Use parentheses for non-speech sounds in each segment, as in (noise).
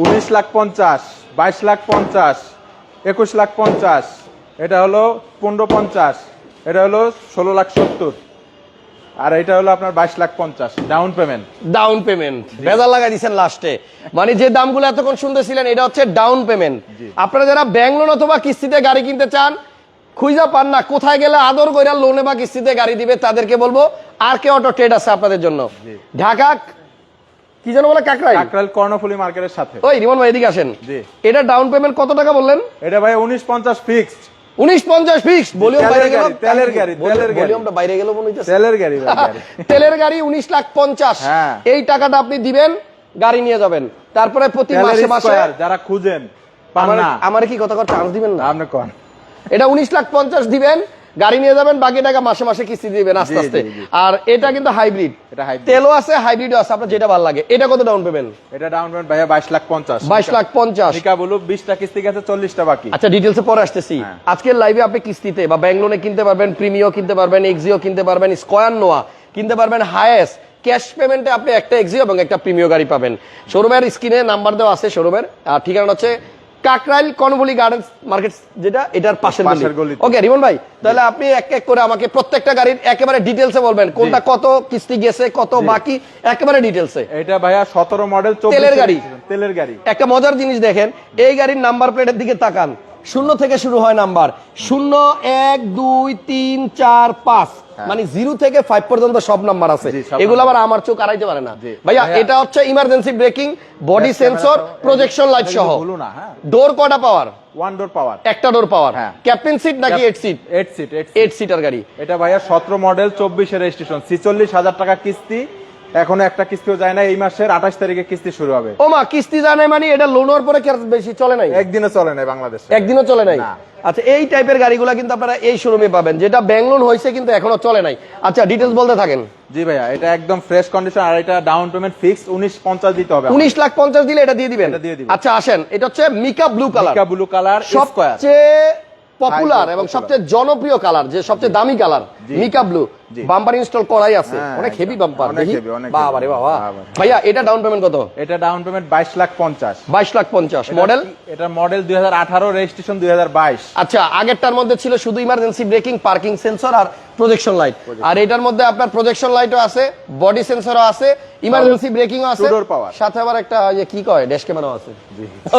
উনিশ লাখ পঞ্চাশ বাইশ লাখ পঞ্চাশ একুশ লাখ পঞ্চাশ এটা হলো পনেরো পঞ্চাশ এটা হলো ষোলো লাখ সত্তর আর এটা হলো আপনার বাইশ লাখ পঞ্চাশ ডাউন পেমেন্ট ডাউন পেমেন্ট বেজাল লাগাই দিচ্ছেন লাস্টে মানে যে দামগুলো এতক্ষণ শুনতেছিলেন এটা হচ্ছে ডাউন পেমেন্ট আপনারা যারা ব্যাংক লোন অথবা কিস্তিতে গাড়ি কিনতে চান খুঁজা পান না কোথায় গেলে আদর কইরা লোনে বা কিস্তিতে গাড়ি দিবে তাদেরকে বলব আর কে অটো ট্রেড আছে আপনাদের জন্য? ঢাকা কি যেন বলে কাকরাই কাকরাইল কর্ণফুলি মার্কেটের সাথে। ওই রিমন ভাই এদিকে আসেন। জি। এটা ডাউন পেমেন্ট কত টাকা বললেন? এটা ভাই উনিশ পঞ্চাশ ফিক্সড ভলিউম তেলের বাইরে গেল। গাড়ি, তেলের গাড়ি, তেলের গাড়ি। ভলিউমটা বাইরে গেল মনে হইতেছে। তেলের গাড়ি (laughs) তেলের গাড়ি। উনিশ লাখ পঞ্চাশ। হ্যাঁ। এই টাকাটা আপনি দিবেন গাড়ি নিয়ে যাবেন। তারপরে প্রতি মাসে মাসে যারা খুঁজেন পান আমার না। আমার কি কথা চান্স দিবেন না? আপনি কন। এটা উনিশ লাখ পঞ্চাশ দিবেন গাড়ি নিয়ে যাবেন বাকি টাকা মাসে মাসে কিস্তি দিবেন আস্তে আস্তে। আর এটা কিন্তু হাইব্রিড তেলও আছে হাইব্রিডও আছে আপনার যেটা ভালো লাগে। এটা কত ডাউন পেমেন্ট এটা ডাউন পেমেন্ট ভাইয়া বাইশ লাখ পঞ্চাশ। বাইশ লাখ পঞ্চাশ। নিকা বলু বিশটা কিস্তি গেছে চল্লিশটা বাকি। আচ্ছা ডিটেলসে পরে আসতেছি। হ্যাঁ। আজকের লাইভে আপনি কিস্তিতে বা ব্যাংক লোনে কিনতে পারবেন প্রিমিও কিনতে পারবেন এক্সিও কিনতে পারবেন স্কয়ার নোয়া কিনতে পারবেন হায়েস্ট ক্যাশ পেমেন্টে আপনি একটা এক্সিও এবং একটা প্রিমিয় গাড়ি পাবেন। শোরুমের স্ক্রিনে নাম্বার দেওয়া আছে শোরুমের আর ঠিকানা হচ্ছে কাকরাইল কনবলি গার্ডেন্স মার্কেট যেটা এটার পাশের গলি ওকে রিমন ভাই তাহলে আপনি এক এক করে আমাকে প্রত্যেকটা গাড়ির একেবারে ডিটেলসে বলবেন কোনটা কত কিস্তি গেছে কত বাকি একেবারে ডিটেলসে এটা ভাইয়া সতেরো মডেল তেলের গাড়ি। তেলের গাড়ি। একটা মজার জিনিস দেখেন এই গাড়ির নাম্বার প্লেটের দিকে তাকান। শূন্য থেকে শুরু হয় নাম্বার শূন্য এক দুই তিন চার পাঁচ। মানে জিরো থেকে ফাইভ পর্যন্ত সব নাম্বার আছে। এগুলো আবার আমার চোখ আড়াইতে পারে না। ভাইয়া এটা হচ্ছে emergency braking body sensor projection light সহ। না, হ্যাঁ। ডোর কটা পাওয়ার ওয়ান ডোর পাওয়ার একটা ডোর পাওয়ার হ্যাঁ। ক্যাপ্টেন সিট নাকি eight seat eight seat eight eight seater গাড়ি। এটা ভাইয়া সতেরো মডেল চব্বিশে রেজিস্ট্রেশন ছিচল্লিশ হাজার টাকা কিস্তি এখনও একটা কিস্তিও যায় না এই মাসের আঠাশ তারিখে কিস্তি শুরু হবে। ও মা কিস্তি জানে মানে এটা লোন হওয়ার পরে বেশি চলে নাই? একদিনও চলে নাই বাংলাদেশে। একদিনও চলে নাই? আচ্ছা এই টাইপের গাড়িগুলো কিন্তু আপনারা এই শোরুমে পাবেন যেটা ব্যাংলোন হয়েছে কিন্তু এখনও চলে নাই। আচ্ছা ডিটেলস বলতে থাকেন। জি ভাইয়া এটা একদম ফ্রেশ কন্ডিশন আর এটা ডাউন পেমেন্ট ফিক্স উনিশ পঞ্চাশ দিতে হবে উনিশ লাখ পঞ্চাশ দিলে এটা দিয়ে দিবেন? আচ্ছা আসেন এটা হচ্ছে mica blue colour mica blue colour square সবচেয়ে পপুলার এবং সবচেয়ে জনপ্রিয় কালার যে সবচেয়ে দামি colour mica blue. Bumper install করাই আছে। হ্যাঁ, অনেক হেভি বাম্পার অনেক দেখি? বাবা রে বাবা। ভাইয়া এটা ডাউন পেমেন্ট কত? এটা ডাউন পেমেন্ট বাইশ লাখ পঞ্চাশ। বাইশ লাখ পঞ্চাশ। মডেল এটা মডেল দুই হাজার আঠারো রেজিস্ট্রেশন দুই হাজার বাইশ। আচ্ছা আগেরটার মধ্যে ছিল শুধু ইমার্জেন্সি ব্রেকিং পার্কিং সেন্সর আর প্রজেকশন লাইট আর এটার মধ্যে আপনার প্রজেকশন লাইটও আছে বডি সেন্সরও আছে ইমার্জেন্সি ব্রেকিংও আছে। সাথে আবার একটা ইয়ে কি কয়? ড্যাশ ক্যামেরাও আছে।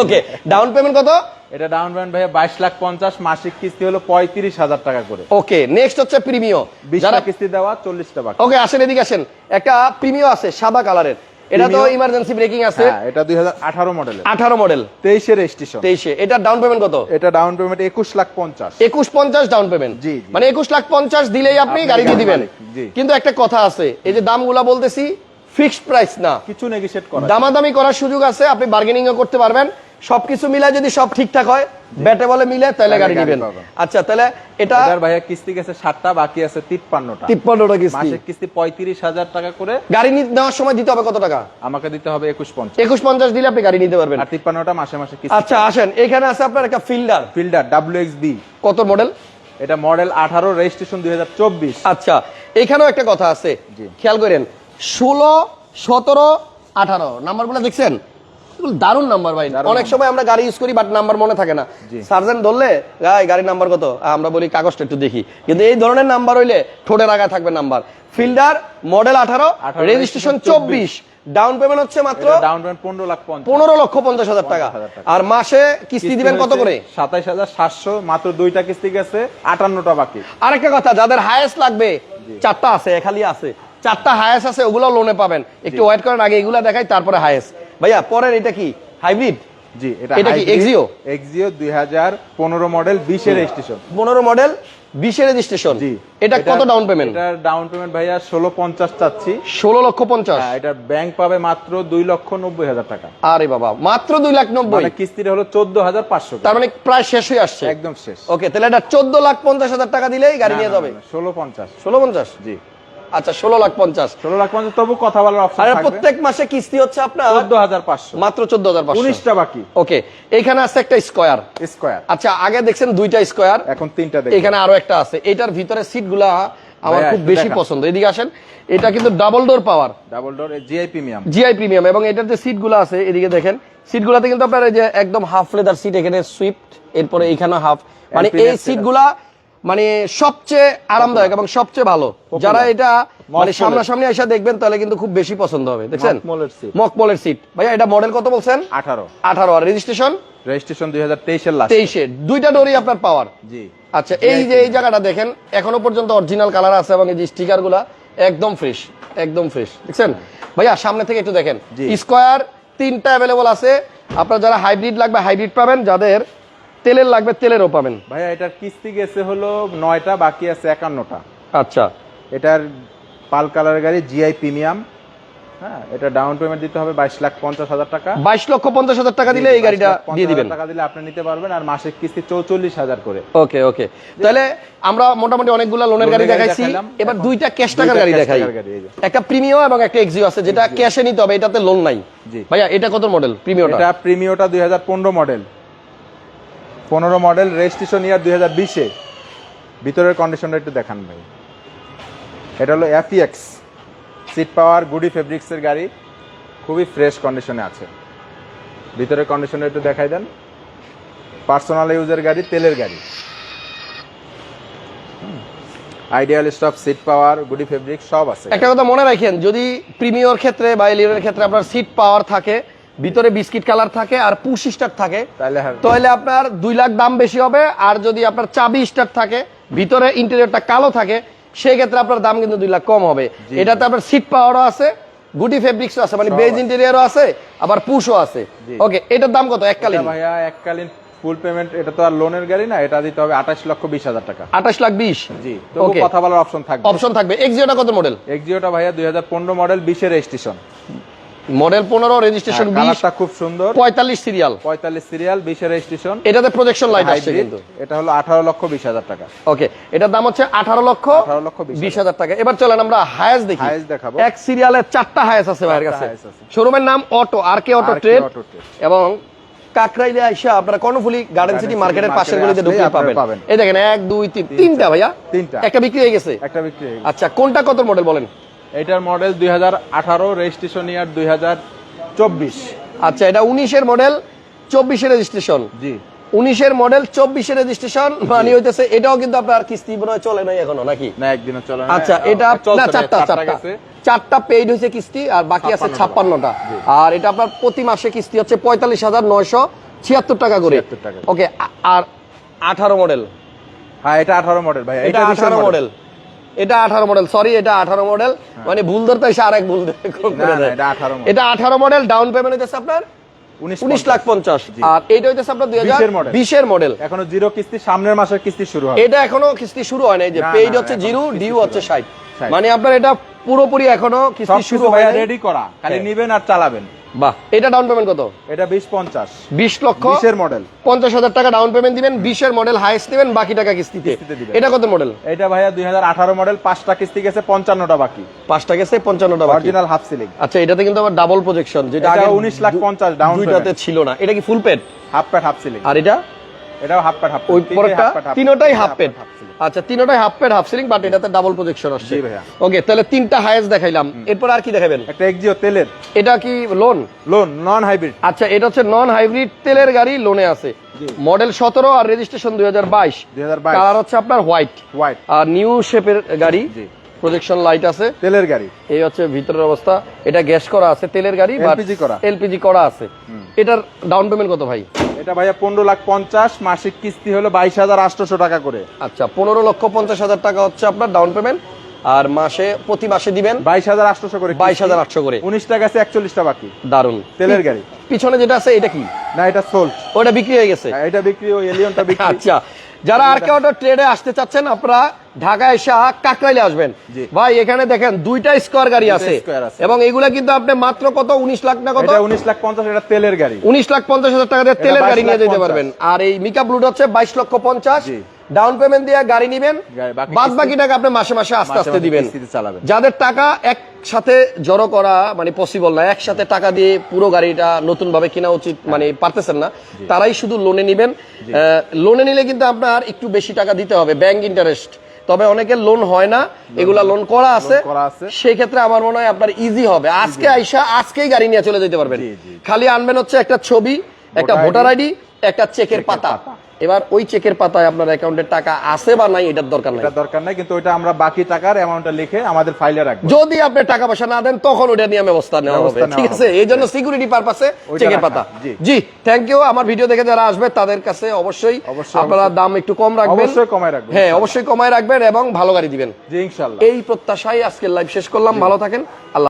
ওকে ডাউন পেমেন্ট কত? এটা ডাউন পেমেন্ট ভাইয়া বাইশ লাখ পঞ্চাশ মাসিক কিস্তি হলো পঁয়ত্রিশ হাজার টাকা করে। ওকে নেক্সট হচ্ছে প্রিমিও বিশটা যারা কিস্তি দেওয়া চল্লিশটা বাকি। ওকে আসেন এদিকে আসেন। একটা প্রিমিও আছে সাদা কালারের। এটা তো ইমার্জেন্সি ব্রেকিং আছে। হ্যাঁ এটা দুই হাজার আঠারো মডেলের। আঠারো মডেল। তেইশে রেজিস্ট্রেশন তেইশে। এটা ডাউন পেমেন্ট কত? এটা ডাউন পেমেন্ট একুশ লাখ পঞ্চাশ। একুশ পঞ্চাশ ডাউন পেমেন্ট জি। মানে একুশ লাখ পঞ্চাশ দিলেই আপনি গাড়ি দিয়ে দিবেন কিন্তু একটা কথা আছে এই যে দামগুলা বলতেছি ফিক্সড প্রাইস না। কিছু নেগোশিয়েট করা দামাদামি করার সুযোগ আছে আপনি বার্গেনিং করতে পারবেন। সবকিছু মিলায় যদি সব ঠিকঠাক হয় ব্যাটে বলে মিলে তাহলে গাড়ি নিবেন। আচ্ছা তাহলে এটা ভাইয়া কিস্তি গেছে সাতটা বাকি আছে তিপ্পান্নটা। তিপ্পান্নটা কিস্তি। কিস্তি পঁয়ত্রিশ হাজার টাকা করে গাড়ি নেওয়ার সময় দিতে হবে কত টাকা? আমাকে দিতে হবে একুশ পঞ্চাশ। একুশ পঞ্চাশ দিলে আপনি গাড়ি নিতে পারবেন। আর তিপ্পান্নটা মাসে মাসে কিস্তি আচ্ছা আসেন এখানে আছে আপনার একটা Fielder. Fielder W X B. কত মডেল? এটা মডেল আঠারো রেজিস্ট্রেশন দুই হাজার চব্বিশ। আচ্ছা এখানেও একটা কথা আছে। খেয়াল করেন ষোলো সতেরো আঠারো। নাম্বার নাম্বারগুলো দেখছেন? দারুণ নাম্বার ভাই। অনেক সময় আমরা গাড়ি ইউজ করি বাট নাম্বার মনে থাকে না। সার্জেন্ট ধরলে গাই গাড়ির নাম্বার কত? আমরা বলি কাগজটা একটু দেখি। কিন্তু এই ধরনের নাম্বার হইলে ঠোঁটে রাখা থাকবে নাম্বার ফিল্ডার মডেল আঠারো রেজিস্ট্রেশন চব্বিশ। ডাউন পেমেন্ট হচ্ছে মাত্র ডাউন পেমেন্ট পনেরো লাখ পনেরো লক্ষ পঞ্চাশ হাজার টাকা। আর মাসে কিস্তি দিবেন কত করে? সাতাইশ হাজার সাতশো মাত্র দুইটা কিস্তি গেছে আটান্নটা বাকি। আরেকটা কথা যাদের হায়েস্ট লাগবে চারটা আছে খালি আছে। চারটা হায়েস্ট আছে ওগুলো লোনে পাবেন। একটু ওয়েট করেন আগে এগুলা দেখাই তারপরে হায়েস্ট ভাইয়া পরের এটা কি? হাইব্রিড? জি এটা এটা কি? এক্সিও হাজার পনেরো মডেল বিশের রেজিস্ট্রেশন পনেরো মডেল বিশের রেজিস্ট্রেশন জি। এটা কত ডাউন পেমেন্ট এটার ডাউন পেমেন্ট ভাইয়া ষোলো পঞ্চাশ চাচ্ছি। ষোলো লক্ষ পঞ্চাশ। হ্যাঁ, এটার ব্যাংক পাবে মাত্র দুই লক্ষ নব্বই হাজার টাকা। আরে বাবা মাত্র দুই লাখ নব্বই। মানে কিস্তিটা হলো চোদ্দ হাজার পাঁচশো তার মানে প্রায় শেষ হয়ে আসছে। একদম শেষ। ওকে তাহলে এটা চোদ্দ লাখ পঞ্চাশ হাজার টাকা দিলেই গাড়ি নিয়ে যাবে। ষোলো পঞ্চাশ। ষোলো পঞ্চাশ? জি। আচ্ছা ষোলো লাখ পঞ্চাশ। ষোলো লাখ পঞ্চাশ তবু কথা বলার অপশন প্রত্যেক মাসে কিস্তি হচ্ছে আপনার চোদ্দ হাজার পাঁচশো। মাত্র চোদ্দ হাজার পাঁচশো। উনিশটা বাকি। ওকে এখানে আছে একটা স্কোয়ার। স্কোয়ার। আচ্ছা আগে দেখছেন দুইটা স্কোয়ার। এখন তিনটা এখানে আরও একটা আছে। এটার ভিতরে সিটগুলা আমার খুব বেশি পছন্দ। এদিকে আসেন। এটা কিন্তু double door power. Double door GI premium GI premium এবং এটার যে সিট সিটগুলো আছে এদিকে দেখেন। সিটগুলোতে কিন্তু আপনার যে একদম হাফ লেদার সিট এখানে সুইফট এরপরে এইখানে হাফ মানে এই Happiness সিটগুলা মানে সবচেয়ে আরামদায়ক এবং সবচেয়ে ভালো। যারা এটা মানে। সামনাসামনি এসে দেখবেন তাহলে কিন্তু খুব বেশি পছন্দ হবে। দেখছেন? মকমলের সিট ভাইয়া এটা মডেল কত বলছেন? আঠারো। আঠারো। আর রেজিস্ট্রেশন রেজিস্ট্রেশন দুই হাজার তেইশের তেইশে। দুইটা ডোরই আপনার পাওয়ার জি। আচ্ছা এই যে এই জায়গাটা দেখেন এখনও পর্যন্ত অরিজিনাল কালার আছে এবং এই যে স্টিকারগুলা একদম ফ্রেশ একদম ফ্রেশ দেখছেন? ভাইয়া সামনে থেকে একটু দেখেন। স্কোয়ার তিনটা অ্যাভেলেবল আছে। আপনার যারা হাইব্রিড লাগবে হাইব্রিড পাবেন। যাদের তেলের লাগবে তেলেরও পাবেন। ভাইয়া এটার কিস্তি গেছে হলো নয়টা বাকি আছে একান্নটা। আচ্ছা। এটার পাল কালার গাড়ি জিআই প্রিমিয়াম হ্যাঁ এটা ডাউন পেমেন্ট দিতে হবে বাইশ লাখ পঞ্চাশ হাজার টাকা। বাইশ লক্ষ পঞ্চাশ হাজার টাকা দিলে এই গাড়িটা দিয়ে দিবেন। টাকা দিলে আপনি নিতে পারবেন আর মাসিক কিস্তি চৌচল্লিশ হাজার করে। ওকে ওকে। তাহলে আমরা মোটামুটি অনেকগুলো লোনের গাড়ি দেখাইছি। এবার দুইটা ক্যাশ টাকার গাড়ি দেখাই। একটা প্রিমিয়াম এবং একটা এক্সিও আছে। যেটা ক্যাশে নিতে হবে এটাতে লোন নাই। জি। ভাইয়া এটা কত মডেল প্রিমিয়ামটা এটা প্রিমিওটা দুই হাজার পনেরো মডেল পনেরো মডেল রেজিস্ট্রেশন ইয়ার দুই হাজার বিশে। ভিতরের কন্ডিশনটা একটু দেখান ভাই। এটা হলো এফিএক্স সিট পাওয়ার গুডি ফেব্রিক্সের গাড়ি। খুবই ফ্রেশ কন্ডিশনে আছে। ভিতরের কন্ডিশনটা একটু দেখাই দেন। পার্সোনাল ইউজের গাড়ি, তেলের গাড়ি। আইডিয়াল স্টপ সিট পাওয়ার গুডি ফেব্রিক সব আছে। একটা কথা মনে রাখেন, যদি প্রিমিয়র ক্ষেত্রে বা এলিয়নের ক্ষেত্রে আপনার সিট পাওয়ার থাকে ভিতরে বিস্কিট কালার থাকে আর পুশ স্টার থাকে। তাহলে আপনার দুই লাখ দাম বেশি হবে আর যদি আপনার চাবি স্টার থাকে ভিতরে ইন্টেরিয়রটা কালো থাকে সেই ক্ষেত্রে আপনার দাম কিন্তু দুই লাখ কম হবে। এটাতে আপনার সিট পাওয়ারও আছে গুডি ফেব্রিক্সও আছে মানে বেজ। ইন্টেরিয়রও আছে আবার পুশও আছে। ওকে এটার দাম কত? এককালীন ভাইয়া এককালীন ফুল পেমেন্ট এটা তো আর লোনের গাড়ি না এটা দিতে হবে আঠাশ লক্ষ বিশ হাজার টাকা। আঠাশ লাখ বিশ? জি কথা বলার অপশন থাকবে। অপশন থাকবে। এক্সিওটা কত মডেল এক্সিওটা ভাইয়া দুই হাজার পনেরো মডেল বিশের রেজিস্ট্রেশন মডেল পনেরো রেজিস্ট্রেশন বিশ কালারটা খুব সুন্দর। পঁয়তাল্লিশ সিরিয়াল পঁয়তাল্লিশ সিরিয়াল বিশের রেজিস্ট্রেশন এটাতে প্রজেকশন লাইট হাইব্রিড কিন্তু। এটা হলো আঠারো লক্ষ বিশ হাজার টাকা। ওকে এটার দাম হচ্ছে আঠারো লক্ষ 18 লক্ষ বিশ বিশ হাজার। টাকা। এবার চলেন আমরা হায়াস দেখি। হায়েস দেখাবো। এক সিরিয়ালে চারটা হায়াস আছে ভাইয়ের কাছে। শোরুমের নাম auto R K auto trade এবং কাকরাইলে আইসা আপনারা কর্ণফুলি গার্ডেন সিটি মার্কেটের পাশের গলিতে আপনারা পাবেন। এই দেখেন এক দুই তিন। তিনটা। ভাইয়া? তিনটা। একটা বিক্রি হয়ে গেছে। একটা বিক্রি হয়ে গেছে। আচ্ছা কোনটা কত মডেল বলেন? এটার মডেল দুই হাজার আঠারো রেজিস্ট্রেশন ইয়ার দুই হাজার চব্বিশ। আচ্ছা এটা উনিশের মডেল চব্বিশের রেজিস্ট্রেশন জি। উনিশের মডেল চব্বিশের রেজিস্ট্রেশন মানে হইতেছে এটাও কিন্তু আপনার কিস্তি মনে হয় চলে নাই এখনও নাকি? না একদিনও চলে। আচ্ছা এটা না চারটা চারটা চারটা। পেইড হয়েছে কিস্তি আর বাকি আছে ছাপ্পান্নটা। আর এটা আপনার প্রতি মাসে কিস্তি হচ্ছে পঁয়তাল্লিশ হাজার নয়শো ছিয়াত্তর টাকা করে। ওকে আর আঠারো মডেল হ্যাঁ এটা আঠারো মডেল ভাই এটা আঠারো মডেল এটা আঠারো মডেল সরি এটা আঠারো মডেল মানে ভুল ধরতে এসে ভুল হ্যাঁ। না, না, দেয়। এটা 18 model। এটা আঠারো মডেল ডাউন পেমেন্ট হইতেছে আপনার উনিশ লাখ পঞ্চাশ। আর এইটা হইতেছে আপনার দুই হাজার 20 এর model। বিশের মডেল এখনও জিরো কিস্তি সামনের মাসের কিস্তি শুরু এটা এখনও কিস্তি শুরু হয় নাই যে পেইড হচ্ছে জিরো ডিউ হচ্ছে ষাট। মানে আপনার এটা পুরোপুরি এখনও কিস্তি শুরু শুরু হয় রেডি করা। খালি হ্যাঁ। নিবেন আর চালাবেন। বাহ। এটা ডাউন পেমেন্ট কত? এটা বিশ পঞ্চাশ। বিশ লক্ষ বিশের মডেল পঞ্চাশ হাজার টাকা ডাউন পেমেন্ট দিবেন বিশের মডেল হাইস্ট দিবেন বাকি টাকা কিস্তিতে। এটা কত মডেল এটা ভাইয়া দুই হাজার আঠারো মডেল পাঁচটা কিস্তি গেছে পঞ্চান্নটা বাকি। পাঁচটা গেছে পঞ্চান্নটা বাকি। অরিজিনাল হাফ সিলিং আচ্ছা এটাতে কিন্তু আবার ডাবল প্রজেকশন যেটা আগে 19 লাখ দু- 50 down দুইটাতে ছিল না। এটা কি full pad half pad half ceiling আর এটা? এটাও হাফ প্যাড হাফ ওই পরেরটা? তিনোটাই হাফ পেড আচ্ছা তিনোটাই half pad half ceiling but এটাতে ডাবল প্রজেকশন আসছে। ওকে তাহলে তিনটা দেখাইলাম। এরপর আর কি দেখাবেন? একটা এক্সিও তেলের। এটা কি লোন লোন নন হাইব্রিড আচ্ছা এটা হচ্ছে নন হাইব্রিড তেলের গাড়ি লোনে আছে। মডেল সতেরো আর রেজিস্ট্রেশন দুই হাজার বাইশ। 2022 কালার হচ্ছে আপনার হোয়াইট হোয়াইট আর নিউ শেপের গাড়ি। প্রজেকশন লাইট আছে। তেলের গাড়ি। এই হচ্ছে ভিতরের অবস্থা। এটা গ্যাস করা আছে তেলের গাড়ি LPG করা। এলপিজি করা আছে। এটার ডাউন পেমেন্ট কত ভাই? এটা ভাইয়া পনেরো লাখ পঞ্চাশ মাসিক কিস্তি হলো বাইশ হাজার আটশোশো টাকা করে। আচ্ছা পনেরো লক্ষ পঞ্চাশ হাজার টাকা হচ্ছে আপনার ডাউন পেমেন্ট আর মাসে প্রতি মাসে দিবেন বাইশ হাজার আটশোশো করে বাইশ হাজার আটশো করে। উনিশটা গেছে একচল্লিশটা বাকি। দারুণ তেলের গাড়ি। পিছনে যেটা আছে এটা কি? না এটা সোল্ড ওটা বিক্রি হয়ে গেছে। এটা বিক্রি ওই এলিয়নটা বিক্রি। আচ্ছা যারা আর কেউ ট্রেডে আসতে চাচ্ছেন আপনারা ঢাকায় এসে কাকরাইলে আসবেন। ভাই এখানে দেখেন দুইটা স্কোয়ার গাড়ি আছে। এবং এগুলা কিন্তু আপনি মাত্র কত? উনিশ লাখ না কত? উনিশ লাখ পঞ্চাশ এটা তেলের গাড়ি। উনিশ লাখ পঞ্চাশ হাজার টাকা দিয়ে তেলের গাড়ি নিয়ে যেতে পারবেন। আর এই মিকা ব্লুট হচ্ছে বাইশ লক্ষ পঞ্চাশ। ডাউন পেমেন্ট দিয়ে গাড়ি নিবেন। বাদ বাকি টাকা আপনি মাসে মাসে আস্তে আস্তে দিবেন। যাদের টাকা একসাথে জড়ো করা মানে পসিবল না একসাথে টাকা দিয়ে পুরো গাড়িটা নতুন ভাবে কেনা উচিত মানে পারতেছেন না তারাই শুধু লোনে নিবেন। লোনে নিলে কিন্তু আপনার একটু বেশি টাকা দিতে হবে ব্যাংক ইন্টারেস্ট তবে অনেকের লোন হয় না এগুলা লোন করা আছে। সেই ক্ষেত্রে আমার মনে হয় আপনার ইজি হবে। আজকে আইসা আজকেই গাড়ি নিয়ে চলে যেতে পারবেন। খালি আনবেন হচ্ছে একটা ছবি একটা ভোটার আইডি একটা চেকের পাতা। এবার ওই চেকের পাতায় আপনার অ্যাকাউন্টে টাকা আছে বা নাই এটার দরকার নাই। এটা দরকার নাই কিন্তু ওইটা আমরা বাকি টাকার অ্যামাউন্টটা লিখে আমাদের ফাইলে রাখব। যদি আপনি টাকা পয়সা না দেন তখন ওটা নিয়ে ব্যবস্থা নেওয়া হবে। ঠিক আছে? এই জন্য সিকিউরিটি পারপাসে চেকের পাতা। জি। থ্যাংক ইউ আমার ভিডিও দেখে যারা আসবে তাদের কাছে অবশ্যই আপনারা দাম একটু কম রাখবেন। অবশ্যই কমায় রাখবেন হ্যাঁ অবশ্যই কমায় রাখবেন এবং ভালো গাড়ি দিবেন। জি ইনশাল্লাহ। এই প্রত্যাশায় আজকের লাইভ শেষ করলাম। ভালো থাকেন। আল্লাহ